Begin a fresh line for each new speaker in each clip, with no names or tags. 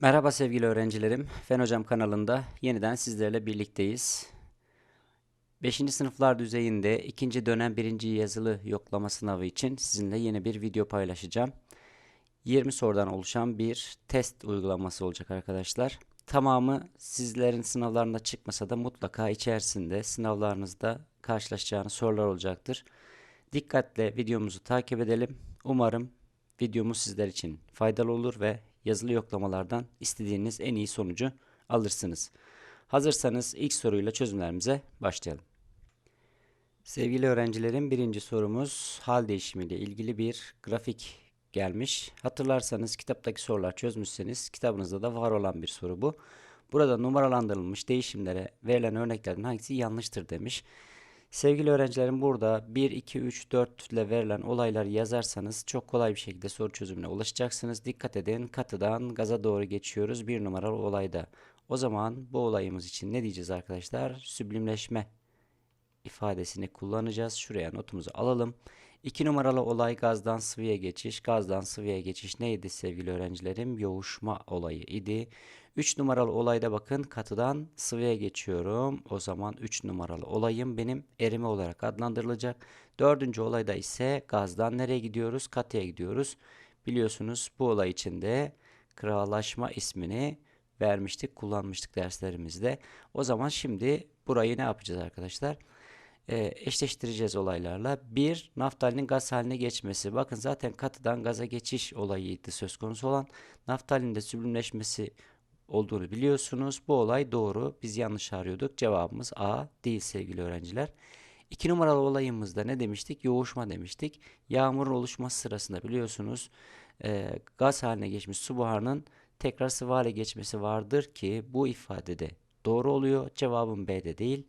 Merhaba sevgili öğrencilerim. Fen Hocam kanalında yeniden sizlerle birlikteyiz. 5. sınıflar düzeyinde 2. dönem 1. yazılı yoklama sınavı için sizinle yeni bir video paylaşacağım. 20 sorudan oluşan bir test uygulaması olacak arkadaşlar. Tamamı sizlerin sınavlarında çıkmasa da mutlaka içerisinde sınavlarınızda karşılaşacağınız sorular olacaktır. Dikkatle videomuzu takip edelim. Umarım videomuz sizler için faydalı olur ve yazılı yoklamalardan istediğiniz en iyi sonucu alırsınız. Hazırsanız ilk soruyla çözümlerimize başlayalım. Sevgili öğrencilerim birinci sorumuz hal değişimiyle ilgili bir grafik gelmiş. Hatırlarsanız kitaptaki sorular çözmüşseniz kitabınızda da var olan bir soru bu. Burada numaralandırılmış değişimlere verilen örneklerden hangisi yanlıştır demiş. Sevgili öğrencilerim burada 1, 2, 3, 4 ile verilen olayları yazarsanız çok kolay bir şekilde soru çözümüne ulaşacaksınız. Dikkat edin katıdan gaza doğru geçiyoruz bir numaralı olayda. O zaman bu olayımız için ne diyeceğiz arkadaşlar? Süblimleşme ifadesini kullanacağız. Şuraya notumuzu alalım. 2 numaralı olay gazdan sıvıya geçiş. Gazdan sıvıya geçiş neydi sevgili öğrencilerim? Yoğuşma olayı idi. 3 numaralı olayda bakın katıdan sıvıya geçiyorum. O zaman 3 numaralı olayım benim erime olarak adlandırılacak. Dördüncü olayda ise gazdan nereye gidiyoruz? Katıya gidiyoruz. Biliyorsunuz bu olay içinde kıralaşma ismini vermiştik, kullanmıştık derslerimizde. O zaman şimdi burayı ne yapacağız arkadaşlar? Ee, eşleştireceğiz olaylarla. Bir, naftalinin gaz haline geçmesi. Bakın zaten katıdan gaza geçiş olayıydı söz konusu olan. Naftalinin de süblimleşmesi olduğunu biliyorsunuz. Bu olay doğru. Biz yanlış arıyorduk. Cevabımız A değil sevgili öğrenciler. İki numaralı olayımızda ne demiştik? Yoğuşma demiştik. Yağmurun oluşması sırasında biliyorsunuz e, gaz haline geçmiş su buharının tekrar sıvı hale geçmesi vardır ki bu ifadede doğru oluyor. Cevabım B'de değil.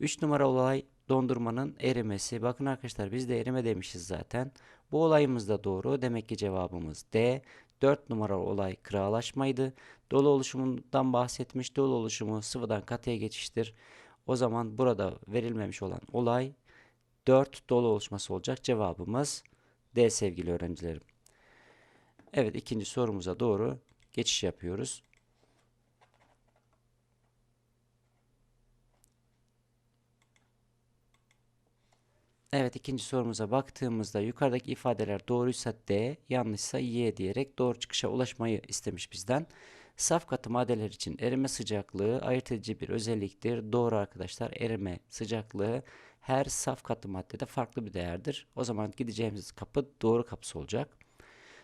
3 numaralı olay dondurmanın erimesi. Bakın arkadaşlar biz de erime demişiz zaten. Bu olayımız da doğru. Demek ki cevabımız D. 4 numaralı olay kıralaşmaydı. Dolu oluşumundan bahsetmiş. Dolu oluşumu sıvıdan katıya geçiştir. O zaman burada verilmemiş olan olay 4 dolu oluşması olacak. Cevabımız D sevgili öğrencilerim. Evet ikinci sorumuza doğru geçiş yapıyoruz. Evet ikinci sorumuza baktığımızda yukarıdaki ifadeler doğruysa D, yanlışsa Y diyerek doğru çıkışa ulaşmayı istemiş bizden. Saf katı maddeler için erime sıcaklığı ayırt edici bir özelliktir. Doğru arkadaşlar erime sıcaklığı her saf katı maddede farklı bir değerdir. O zaman gideceğimiz kapı doğru kapısı olacak.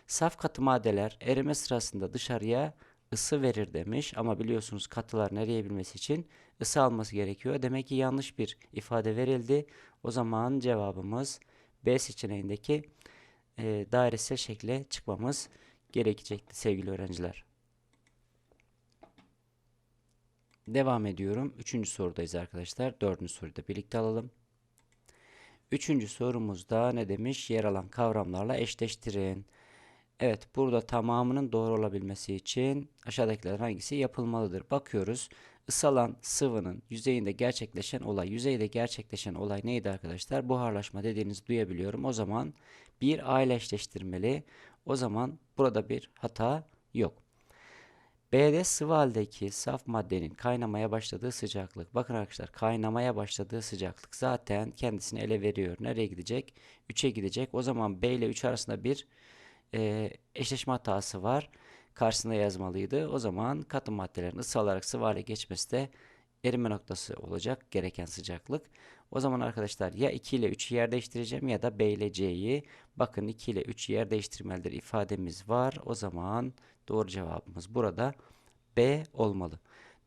Saf katı maddeler erime sırasında dışarıya ısı verir demiş ama biliyorsunuz katılar nereye bilmesi için ısı alması gerekiyor. Demek ki yanlış bir ifade verildi. O zaman cevabımız B seçeneğindeki e, dairesel şekle çıkmamız gerekecekti sevgili öğrenciler. Devam ediyorum. Üçüncü sorudayız arkadaşlar. Dördüncü soruyu da birlikte alalım. Üçüncü sorumuzda ne demiş? Yer alan kavramlarla eşleştirin. Evet burada tamamının doğru olabilmesi için aşağıdakilerden hangisi yapılmalıdır? Bakıyoruz. Isalan sıvının yüzeyinde gerçekleşen olay. Yüzeyde gerçekleşen olay neydi arkadaşlar? Buharlaşma dediğinizi duyabiliyorum. O zaman bir A ile eşleştirmeli. O zaman burada bir hata yok. B'de sıvı haldeki saf maddenin kaynamaya başladığı sıcaklık. Bakın arkadaşlar kaynamaya başladığı sıcaklık zaten kendisini ele veriyor. Nereye gidecek? 3'e gidecek. O zaman B ile 3 arasında bir e, eşleşme hatası var. Karşısında yazmalıydı. O zaman katı maddelerin ısı alarak sıvı hale geçmesi de erime noktası olacak gereken sıcaklık. O zaman arkadaşlar ya 2 ile 3'ü yer değiştireceğim ya da B ile C'yi. Bakın 2 ile 3'ü yer değiştirmelidir ifademiz var. O zaman doğru cevabımız burada B olmalı.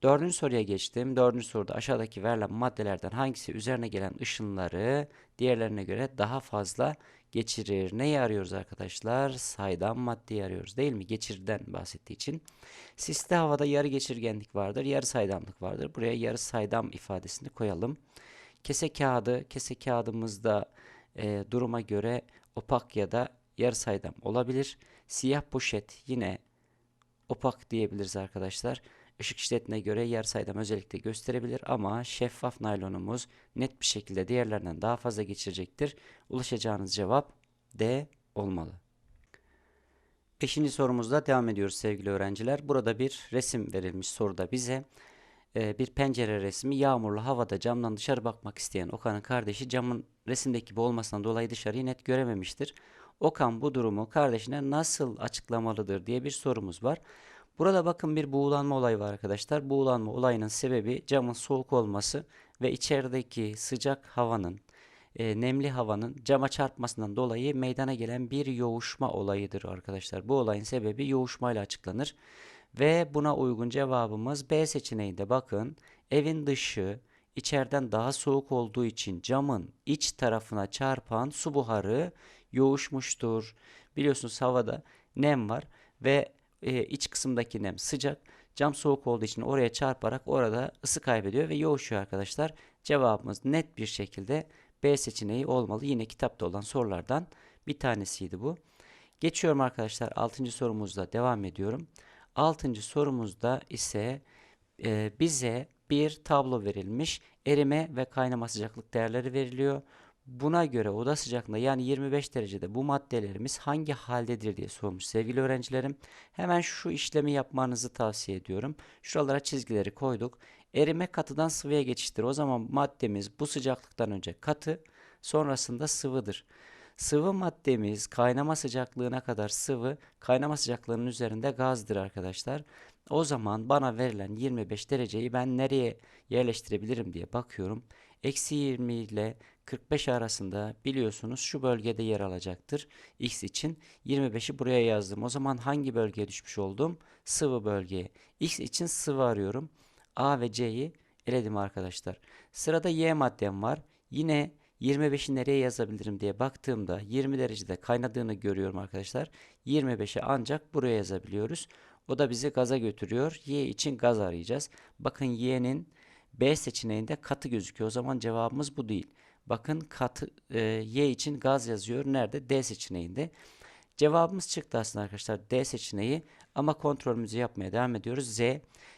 Dördüncü soruya geçtim. Dördüncü soruda aşağıdaki verilen maddelerden hangisi üzerine gelen ışınları diğerlerine göre daha fazla geçirir. Neyi arıyoruz arkadaşlar? Saydam maddeyi arıyoruz değil mi? Geçirden bahsettiği için. Siste havada yarı geçirgenlik vardır, yarı saydamlık vardır. Buraya yarı saydam ifadesini koyalım. Kese kağıdı, kese kağıdımızda e, duruma göre opak ya da yarı saydam olabilir. Siyah poşet yine opak diyebiliriz arkadaşlar. Işık şiddetine göre yer saydam özellikle gösterebilir ama şeffaf naylonumuz net bir şekilde diğerlerinden daha fazla geçirecektir. Ulaşacağınız cevap D olmalı. Beşinci sorumuzda devam ediyoruz sevgili öğrenciler. Burada bir resim verilmiş soruda bize. Ee, bir pencere resmi yağmurlu havada camdan dışarı bakmak isteyen Okan'ın kardeşi camın resimdeki gibi olmasından dolayı dışarıyı net görememiştir. Okan bu durumu kardeşine nasıl açıklamalıdır diye bir sorumuz var. Burada bakın bir buğulanma olayı var arkadaşlar. Buğulanma olayının sebebi camın soğuk olması ve içerideki sıcak havanın e, nemli havanın cama çarpmasından dolayı meydana gelen bir yoğuşma olayıdır arkadaşlar. Bu olayın sebebi yoğuşmayla açıklanır. Ve buna uygun cevabımız B seçeneğinde bakın evin dışı içeriden daha soğuk olduğu için camın iç tarafına çarpan su buharı yoğuşmuştur. Biliyorsunuz havada nem var ve e, iç kısımdaki nem sıcak. Cam soğuk olduğu için oraya çarparak orada ısı kaybediyor ve yoğuşuyor arkadaşlar. Cevabımız net bir şekilde B seçeneği olmalı. Yine kitapta olan sorulardan bir tanesiydi bu. Geçiyorum arkadaşlar 6. sorumuzla devam ediyorum. 6. sorumuzda ise e, bize bir tablo verilmiş. Erime ve kaynama sıcaklık değerleri veriliyor. Buna göre oda sıcaklığında yani 25 derecede bu maddelerimiz hangi haldedir diye sormuş sevgili öğrencilerim. Hemen şu işlemi yapmanızı tavsiye ediyorum. Şuralara çizgileri koyduk. Erime katıdan sıvıya geçiştir. O zaman maddemiz bu sıcaklıktan önce katı, sonrasında sıvıdır. Sıvı maddemiz kaynama sıcaklığına kadar sıvı, kaynama sıcaklığının üzerinde gazdır arkadaşlar. O zaman bana verilen 25 dereceyi ben nereye yerleştirebilirim diye bakıyorum. Eksi 20 ile 45 arasında biliyorsunuz şu bölgede yer alacaktır. X için 25'i buraya yazdım. O zaman hangi bölgeye düşmüş oldum? Sıvı bölgeye. X için sıvı arıyorum. A ve C'yi eledim arkadaşlar. Sırada Y maddem var. Yine 25'i nereye yazabilirim diye baktığımda 20 derecede kaynadığını görüyorum arkadaşlar. 25'i ancak buraya yazabiliyoruz. O da bizi gaza götürüyor. Y için gaz arayacağız. Bakın Y'nin B seçeneğinde katı gözüküyor. O zaman cevabımız bu değil. Bakın katı e, Y için gaz yazıyor. Nerede? D seçeneğinde. Cevabımız çıktı aslında arkadaşlar D seçeneği ama kontrolümüzü yapmaya devam ediyoruz. Z.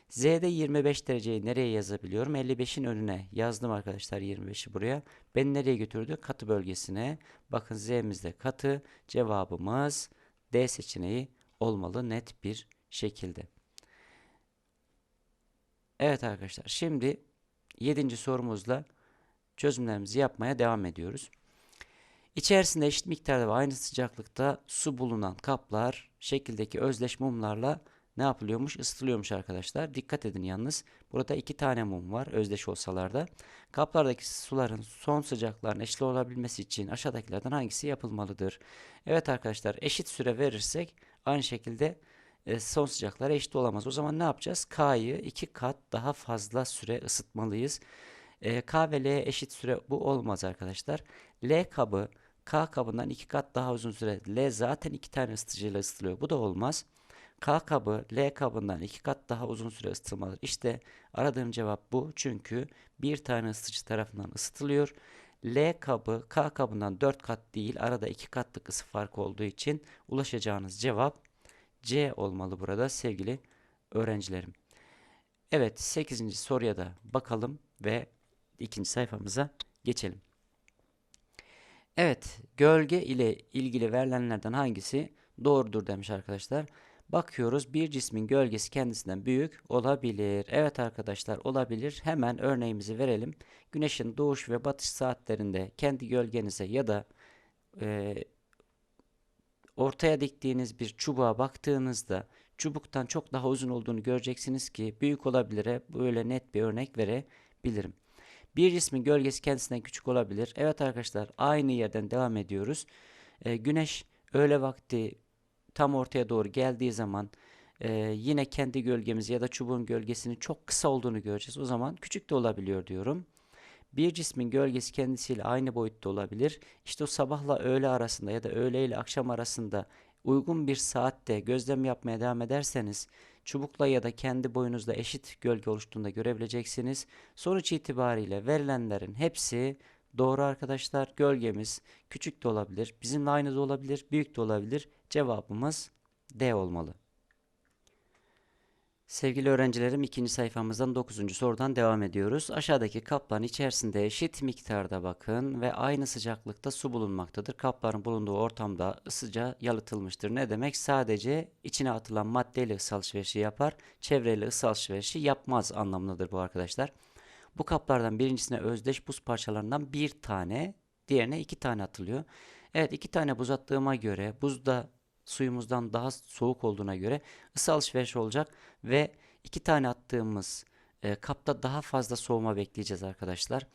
Z'de 25 dereceyi nereye yazabiliyorum? 55'in önüne yazdım arkadaşlar 25'i buraya. Beni nereye götürdü? Katı bölgesine. Bakın Z'mizde katı. Cevabımız D seçeneği olmalı net bir şekilde. Evet arkadaşlar şimdi 7. sorumuzla çözümlerimizi yapmaya devam ediyoruz. İçerisinde eşit miktarda ve aynı sıcaklıkta su bulunan kaplar şekildeki özdeş mumlarla ne yapılıyormuş? Isıtılıyormuş arkadaşlar. Dikkat edin yalnız. Burada iki tane mum var özdeş olsalar da. Kaplardaki suların son sıcakların eşit olabilmesi için aşağıdakilerden hangisi yapılmalıdır? Evet arkadaşlar eşit süre verirsek aynı şekilde e, son sıcaklara eşit olamaz. O zaman ne yapacağız? K'yı iki kat daha fazla süre ısıtmalıyız. E, K ve L eşit süre bu olmaz arkadaşlar. L kabı K kabından iki kat daha uzun süre. L zaten iki tane ısıtıcıyla ısıtılıyor. Bu da olmaz. K kabı L kabından iki kat daha uzun süre ısıtılmalıdır. İşte aradığım cevap bu. Çünkü bir tane ısıtıcı tarafından ısıtılıyor. L kabı K kabından 4 kat değil arada 2 katlık ısı farkı olduğu için ulaşacağınız cevap C olmalı burada sevgili öğrencilerim. Evet 8. soruya da bakalım ve ikinci sayfamıza geçelim. Evet gölge ile ilgili verilenlerden hangisi doğrudur demiş arkadaşlar. Bakıyoruz bir cismin gölgesi kendisinden büyük olabilir. Evet arkadaşlar olabilir. Hemen örneğimizi verelim. Güneşin doğuş ve batış saatlerinde kendi gölgenize ya da e, ortaya diktiğiniz bir çubuğa baktığınızda çubuktan çok daha uzun olduğunu göreceksiniz ki büyük olabilir. Böyle net bir örnek verebilirim. Bir cismin gölgesi kendisinden küçük olabilir. Evet arkadaşlar aynı yerden devam ediyoruz. E, güneş öğle vakti tam ortaya doğru geldiği zaman e, yine kendi gölgemizi ya da çubuğun gölgesinin çok kısa olduğunu göreceğiz. O zaman küçük de olabiliyor diyorum. Bir cismin gölgesi kendisiyle aynı boyutta olabilir. İşte o sabahla öğle arasında ya da öğle ile akşam arasında uygun bir saatte gözlem yapmaya devam ederseniz çubukla ya da kendi boyunuzda eşit gölge oluştuğunda görebileceksiniz. Sonuç itibariyle verilenlerin hepsi doğru arkadaşlar. Gölgemiz küçük de olabilir, bizimle aynı da olabilir, büyük de olabilir. Cevabımız D olmalı. Sevgili öğrencilerim ikinci sayfamızdan 9. sorudan devam ediyoruz. Aşağıdaki kapların içerisinde eşit miktarda bakın ve aynı sıcaklıkta su bulunmaktadır. Kapların bulunduğu ortamda ısıca yalıtılmıştır. Ne demek? Sadece içine atılan maddeyle ısı alışverişi yapar, çevreyle ısı alışverişi yapmaz anlamındadır bu arkadaşlar. Bu kaplardan birincisine özdeş buz parçalarından bir tane, diğerine iki tane atılıyor. Evet iki tane buz attığıma göre buzda suyumuzdan daha soğuk olduğuna göre ısı alışverişi olacak ve iki tane attığımız e, kapta daha fazla soğuma bekleyeceğiz arkadaşlar.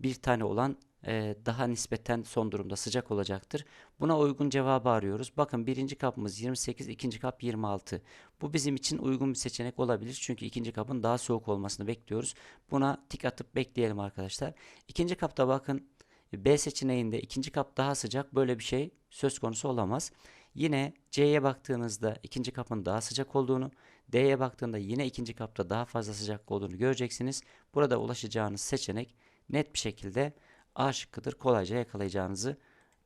Bir tane olan e, daha nispeten son durumda sıcak olacaktır. Buna uygun cevabı arıyoruz. Bakın birinci kapımız 28, ikinci kap 26. Bu bizim için uygun bir seçenek olabilir. Çünkü ikinci kapın daha soğuk olmasını bekliyoruz. Buna tik atıp bekleyelim arkadaşlar. İkinci kapta bakın B seçeneğinde ikinci kap daha sıcak. Böyle bir şey söz konusu olamaz. Yine C'ye baktığınızda ikinci kapın daha sıcak olduğunu, D'ye baktığında yine ikinci kapta daha fazla sıcak olduğunu göreceksiniz. Burada ulaşacağınız seçenek net bir şekilde A şıkkıdır. Kolayca yakalayacağınızı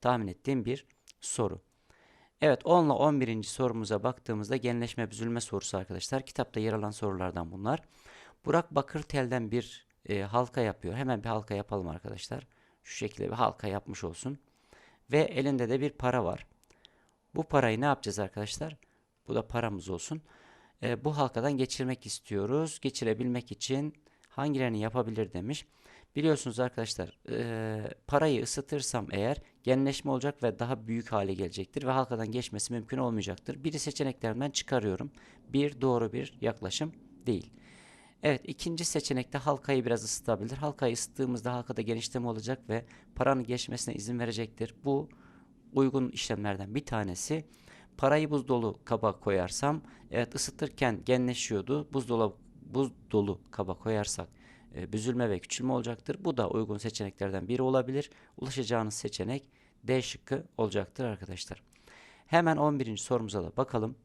tahmin ettiğim bir soru. Evet 10 ile 11. sorumuza baktığımızda genleşme büzülme sorusu arkadaşlar. Kitapta yer alan sorulardan bunlar. Burak Bakırtel'den bir e, halka yapıyor. Hemen bir halka yapalım arkadaşlar. Şu şekilde bir halka yapmış olsun. Ve elinde de bir para var. Bu parayı ne yapacağız arkadaşlar? Bu da paramız olsun. E, bu halkadan geçirmek istiyoruz. Geçirebilmek için hangilerini yapabilir demiş. Biliyorsunuz arkadaşlar e, parayı ısıtırsam eğer genleşme olacak ve daha büyük hale gelecektir ve halkadan geçmesi mümkün olmayacaktır. Biri seçeneklerimden çıkarıyorum. Bir doğru bir yaklaşım değil. Evet ikinci seçenekte halkayı biraz ısıtabilir. Halkayı ısıttığımızda halkada genişleme olacak ve paranın geçmesine izin verecektir. Bu uygun işlemlerden bir tanesi. Parayı buz dolu kaba koyarsam evet ısıtırken genleşiyordu. Buzdolabı buz dolu kaba koyarsak e, büzülme ve küçülme olacaktır. Bu da uygun seçeneklerden biri olabilir. Ulaşacağınız seçenek D şıkkı olacaktır arkadaşlar. Hemen 11. sorumuza da bakalım.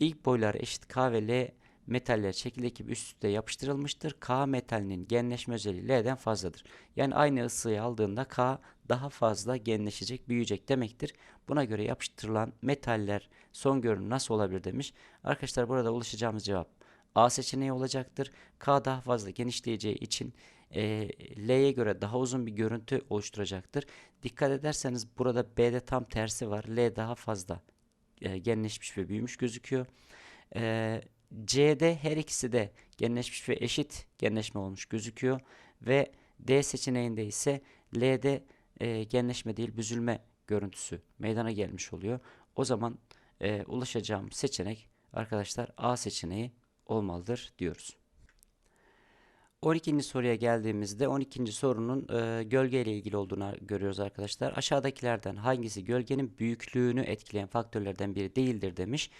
İlk boylar eşit K ve L metaller şekildeki üst üste yapıştırılmıştır. K metalinin genleşme özelliği L'den fazladır. Yani aynı ısıyı aldığında K daha fazla genleşecek, büyüyecek demektir. Buna göre yapıştırılan metaller son görünüm nasıl olabilir demiş. Arkadaşlar burada ulaşacağımız cevap A seçeneği olacaktır. K daha fazla genişleyeceği için e, L'ye göre daha uzun bir görüntü oluşturacaktır. Dikkat ederseniz burada B'de tam tersi var. L daha fazla e, genleşmiş ve büyümüş gözüküyor. E, C'de her ikisi de genleşmiş ve eşit genleşme olmuş gözüküyor. Ve D seçeneğinde ise L'de e, genleşme değil büzülme görüntüsü meydana gelmiş oluyor. O zaman e, ulaşacağım seçenek arkadaşlar A seçeneği olmalıdır diyoruz. 12. soruya geldiğimizde 12. sorunun e, gölge ile ilgili olduğunu görüyoruz arkadaşlar. Aşağıdakilerden hangisi gölgenin büyüklüğünü etkileyen faktörlerden biri değildir demiş.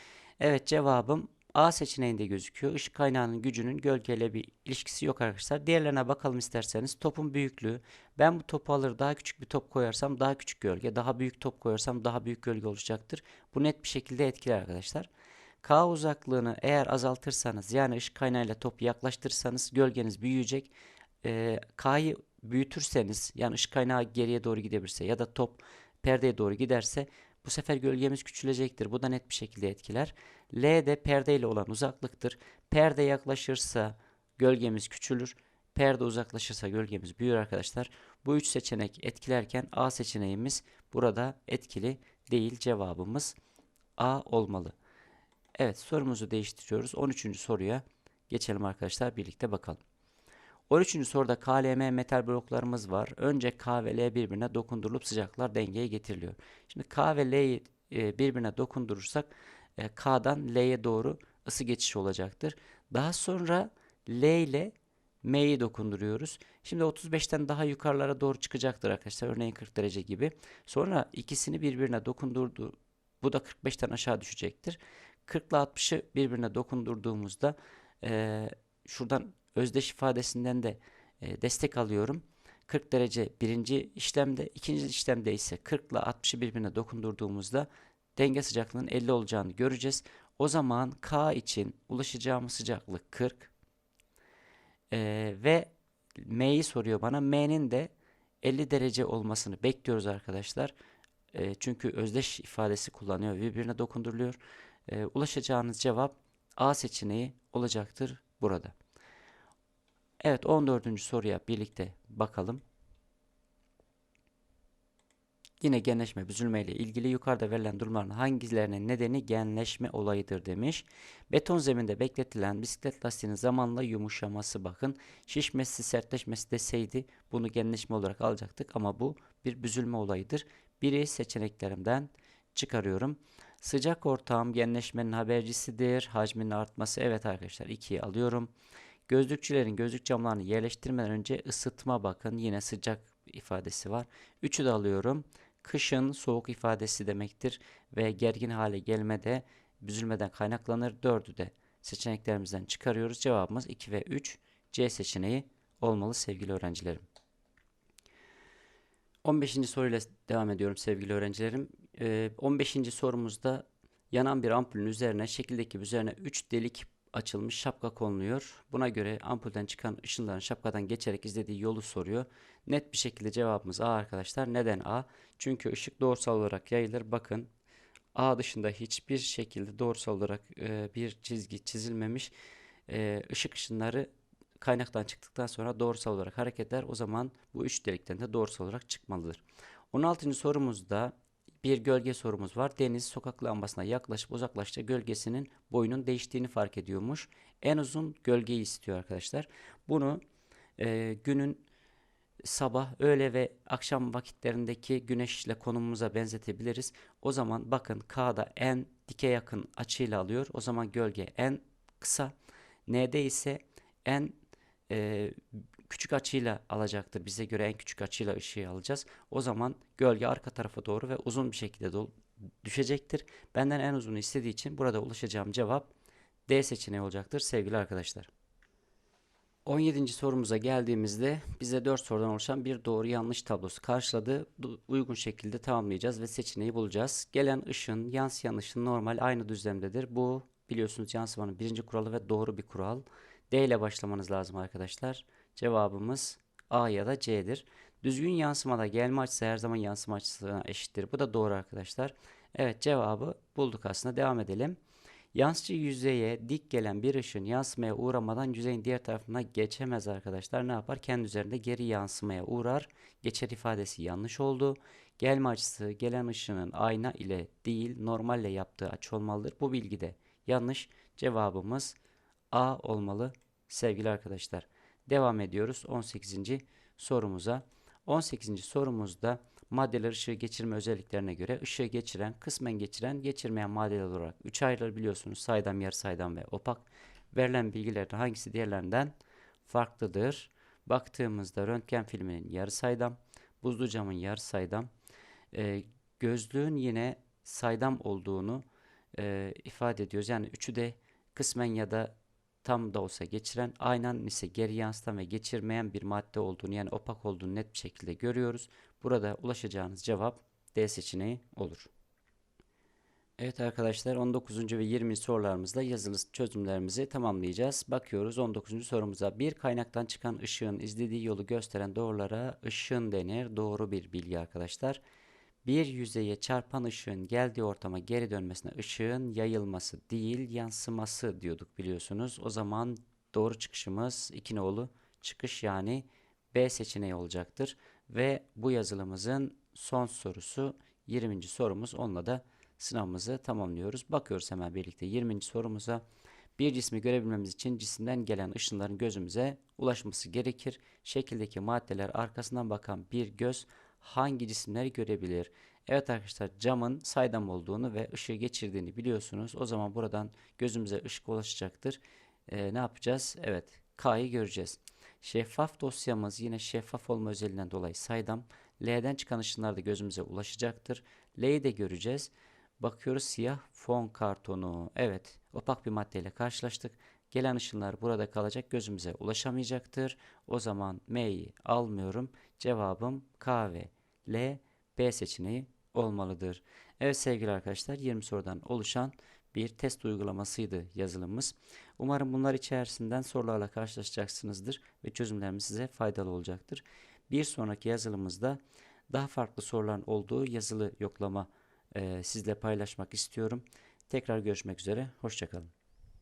Evet cevabım A seçeneğinde gözüküyor. Işık kaynağının gücünün gölgeyle bir ilişkisi yok arkadaşlar. Diğerlerine bakalım isterseniz. Topun büyüklüğü. Ben bu topu alır daha küçük bir top koyarsam daha küçük gölge. Daha büyük top koyarsam daha büyük gölge oluşacaktır. Bu net bir şekilde etkiler arkadaşlar. K uzaklığını eğer azaltırsanız yani ışık kaynağıyla topu yaklaştırırsanız gölgeniz büyüyecek. Ee, K'yı büyütürseniz yani ışık kaynağı geriye doğru gidebilirse ya da top perdeye doğru giderse bu sefer gölgemiz küçülecektir. Bu da net bir şekilde etkiler. L de perde ile olan uzaklıktır. Perde yaklaşırsa gölgemiz küçülür. Perde uzaklaşırsa gölgemiz büyür arkadaşlar. Bu üç seçenek etkilerken A seçeneğimiz burada etkili değil. Cevabımız A olmalı. Evet sorumuzu değiştiriyoruz. 13. soruya geçelim arkadaşlar. Birlikte bakalım. 13. soruda KLM metal bloklarımız var. Önce K ve L birbirine dokundurulup sıcaklar dengeye getiriliyor. Şimdi K ve L'yi e, birbirine dokundurursak e, K'dan L'ye doğru ısı geçişi olacaktır. Daha sonra L ile M'yi dokunduruyoruz. Şimdi 35'ten daha yukarılara doğru çıkacaktır arkadaşlar. Örneğin 40 derece gibi. Sonra ikisini birbirine dokundurdu. Bu da 45'ten aşağı düşecektir. 40 ile 60'ı birbirine dokundurduğumuzda e, şuradan özdeş ifadesinden de e, destek alıyorum. 40 derece birinci işlemde, ikinci işlemde ise 40 ile 60'ı birbirine dokundurduğumuzda denge sıcaklığının 50 olacağını göreceğiz. O zaman K için ulaşacağımız sıcaklık 40 ee, ve M'yi soruyor bana. M'nin de 50 derece olmasını bekliyoruz arkadaşlar. E, çünkü özdeş ifadesi kullanıyor birbirine dokunduruluyor. E, ulaşacağınız cevap A seçeneği olacaktır burada. Evet 14. soruya birlikte bakalım. Yine genleşme, büzülme ile ilgili yukarıda verilen durumların hangilerinin nedeni genleşme olayıdır demiş. Beton zeminde bekletilen bisiklet lastiğinin zamanla yumuşaması bakın. Şişmesi, sertleşmesi deseydi bunu genleşme olarak alacaktık ama bu bir büzülme olayıdır. Biri seçeneklerimden çıkarıyorum. Sıcak ortam genleşmenin habercisidir. Hacminin artması evet arkadaşlar 2'yi alıyorum. Gözlükçülerin gözlük camlarını yerleştirmeden önce ısıtma bakın yine sıcak ifadesi var. 3'ü de alıyorum. Kışın soğuk ifadesi demektir ve gergin hale gelmede büzülmeden kaynaklanır. 4'ü de seçeneklerimizden çıkarıyoruz. Cevabımız 2 ve 3 C seçeneği olmalı sevgili öğrencilerim. 15. soruyla devam ediyorum sevgili öğrencilerim. Ee, 15. sorumuzda yanan bir ampulün üzerine şekildeki üzerine 3 delik açılmış şapka konuluyor. Buna göre ampulden çıkan ışınların şapkadan geçerek izlediği yolu soruyor. Net bir şekilde cevabımız A arkadaşlar. Neden A? Çünkü ışık doğrusal olarak yayılır. Bakın A dışında hiçbir şekilde doğrusal olarak e, bir çizgi çizilmemiş. E, ışık ışınları kaynaktan çıktıktan sonra doğrusal olarak hareket eder. O zaman bu üç delikten de doğrusal olarak çıkmalıdır. 16. sorumuzda bir gölge sorumuz var. Deniz sokak lambasına yaklaşıp uzaklaştığı gölgesinin boyunun değiştiğini fark ediyormuş. En uzun gölgeyi istiyor arkadaşlar. Bunu e, günün sabah, öğle ve akşam vakitlerindeki güneşle konumumuza benzetebiliriz. O zaman bakın K'da en dike yakın açıyla alıyor. O zaman gölge en kısa. N'de ise en e, küçük açıyla alacaktır. Bize göre en küçük açıyla ışığı alacağız. O zaman gölge arka tarafa doğru ve uzun bir şekilde düşecektir. Benden en uzunu istediği için burada ulaşacağım cevap D seçeneği olacaktır sevgili arkadaşlar. 17. sorumuza geldiğimizde bize 4 sorudan oluşan bir doğru yanlış tablosu karşıladı. Uygun şekilde tamamlayacağız ve seçeneği bulacağız. Gelen ışın, yansıyan ışın normal aynı düzlemdedir. Bu biliyorsunuz yansımanın birinci kuralı ve doğru bir kural. D ile başlamanız lazım arkadaşlar. Cevabımız A ya da C'dir. Düzgün yansımada gelme açısı her zaman yansıma açısına eşittir. Bu da doğru arkadaşlar. Evet cevabı bulduk aslında. Devam edelim. Yansıcı yüzeye dik gelen bir ışın yansımaya uğramadan yüzeyin diğer tarafına geçemez arkadaşlar. Ne yapar? Kendi üzerinde geri yansımaya uğrar. Geçer ifadesi yanlış oldu. Gelme açısı gelen ışının ayna ile değil normalle yaptığı açı olmalıdır. Bu bilgi de yanlış. Cevabımız A olmalı sevgili arkadaşlar. Devam ediyoruz 18. sorumuza. 18. sorumuzda maddeler ışığı geçirme özelliklerine göre ışığı geçiren, kısmen geçiren, geçirmeyen maddeler olarak 3 ayrılır biliyorsunuz. Saydam, yarı saydam ve opak. Verilen bilgilerden hangisi diğerlerinden farklıdır? Baktığımızda röntgen filminin yarı saydam, buzlu camın yarı saydam, e, gözlüğün yine saydam olduğunu e, ifade ediyoruz. Yani üçü de kısmen ya da tam da olsa geçiren, aynen ise geri yansıtan ve geçirmeyen bir madde olduğunu yani opak olduğunu net bir şekilde görüyoruz. Burada ulaşacağınız cevap D seçeneği olur. Evet arkadaşlar 19. ve 20. sorularımızda yazılı çözümlerimizi tamamlayacağız. Bakıyoruz 19. sorumuza. Bir kaynaktan çıkan ışığın izlediği yolu gösteren doğrulara ışın denir. Doğru bir bilgi arkadaşlar. Bir yüzeye çarpan ışığın geldiği ortama geri dönmesine ışığın yayılması değil yansıması diyorduk biliyorsunuz. O zaman doğru çıkışımız iki nolu çıkış yani B seçeneği olacaktır. Ve bu yazılımızın son sorusu 20. sorumuz. Onunla da sınavımızı tamamlıyoruz. Bakıyoruz hemen birlikte 20. sorumuza. Bir cismi görebilmemiz için cisimden gelen ışınların gözümüze ulaşması gerekir. Şekildeki maddeler arkasından bakan bir göz hangi cisimleri görebilir? Evet arkadaşlar camın saydam olduğunu ve ışığı geçirdiğini biliyorsunuz. O zaman buradan gözümüze ışık ulaşacaktır. Ee, ne yapacağız? Evet K'yı göreceğiz. Şeffaf dosyamız yine şeffaf olma özelliğinden dolayı saydam. L'den çıkan ışınlar da gözümüze ulaşacaktır. L'yi de göreceğiz. Bakıyoruz siyah fon kartonu. Evet opak bir maddeyle karşılaştık. Gelen ışınlar burada kalacak gözümüze ulaşamayacaktır. O zaman M'yi almıyorum. Cevabım K ve L, B seçeneği olmalıdır. Evet sevgili arkadaşlar 20 sorudan oluşan bir test uygulamasıydı yazılımımız. Umarım bunlar içerisinden sorularla karşılaşacaksınızdır ve çözümlerimiz size faydalı olacaktır. Bir sonraki yazılımızda daha farklı soruların olduğu yazılı yoklama e, sizle paylaşmak istiyorum. Tekrar görüşmek üzere. Hoşçakalın.